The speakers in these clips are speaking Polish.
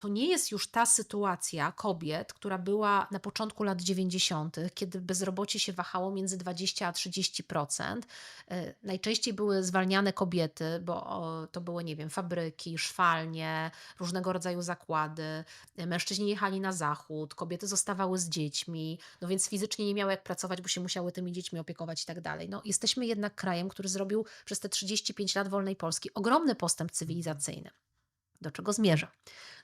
to nie jest już ta sytuacja kobiet, która była na początku lat 90., kiedy bezrobocie się wahało między 20 a 30%. E, Najczęściej były zwalniane kobiety, bo to były, nie wiem, fabryki, szwalnie, różnego rodzaju zakłady. E, Mężczyźni jechali na zachód, kobiety zostawały z dziećmi, no więc fizycznie nie miały jak pracować, bo się musiały tymi dziećmi opiekować i tak dalej. No, jesteśmy jednak krajem, który zrobił przez te 35 lat wolnej Polski ogromny postęp cywilizacyjny. Do czego zmierzam?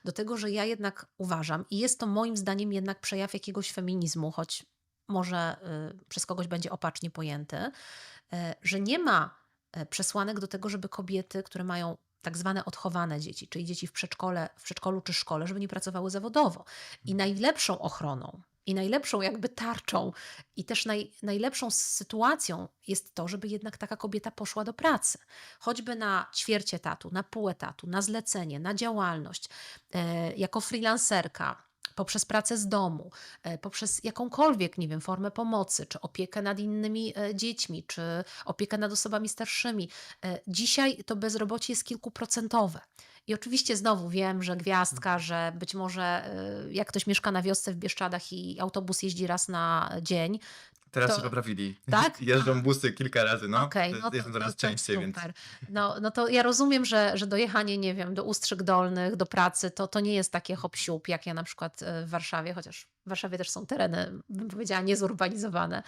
Do tego, że ja jednak uważam, i jest to moim zdaniem jednak przejaw jakiegoś feminizmu, choć może y, przez kogoś będzie opacznie pojęty, y, że nie ma y, przesłanek do tego, żeby kobiety, które mają tak zwane odchowane dzieci, czyli dzieci w, przedszkole, w przedszkolu czy szkole, żeby nie pracowały zawodowo. I najlepszą ochroną, i najlepszą jakby tarczą, i też naj, najlepszą sytuacją jest to, żeby jednak taka kobieta poszła do pracy. Choćby na ćwierć etatu, na pół etatu, na zlecenie, na działalność, e, jako freelancerka, poprzez pracę z domu, e, poprzez jakąkolwiek, nie wiem, formę pomocy, czy opiekę nad innymi e, dziećmi, czy opiekę nad osobami starszymi. E, Dzisiaj to bezrobocie jest kilkuprocentowe. I oczywiście znowu wiem, że gwiazdka, że być może e, jak ktoś mieszka na wiosce w Bieszczadach i autobus jeździ raz na dzień, Teraz To- się poprawili. Tak? Jeżdżą busy kilka razy, no. To no jest to, coraz to częściej, więc super. No, no to ja rozumiem, że, że dojechanie, nie wiem, do Ustrzyk Dolnych, do pracy, to, to nie jest takie hop jak ja na przykład e, w Warszawie, chociaż w Warszawie też są tereny, bym powiedziała, niezurbanizowane,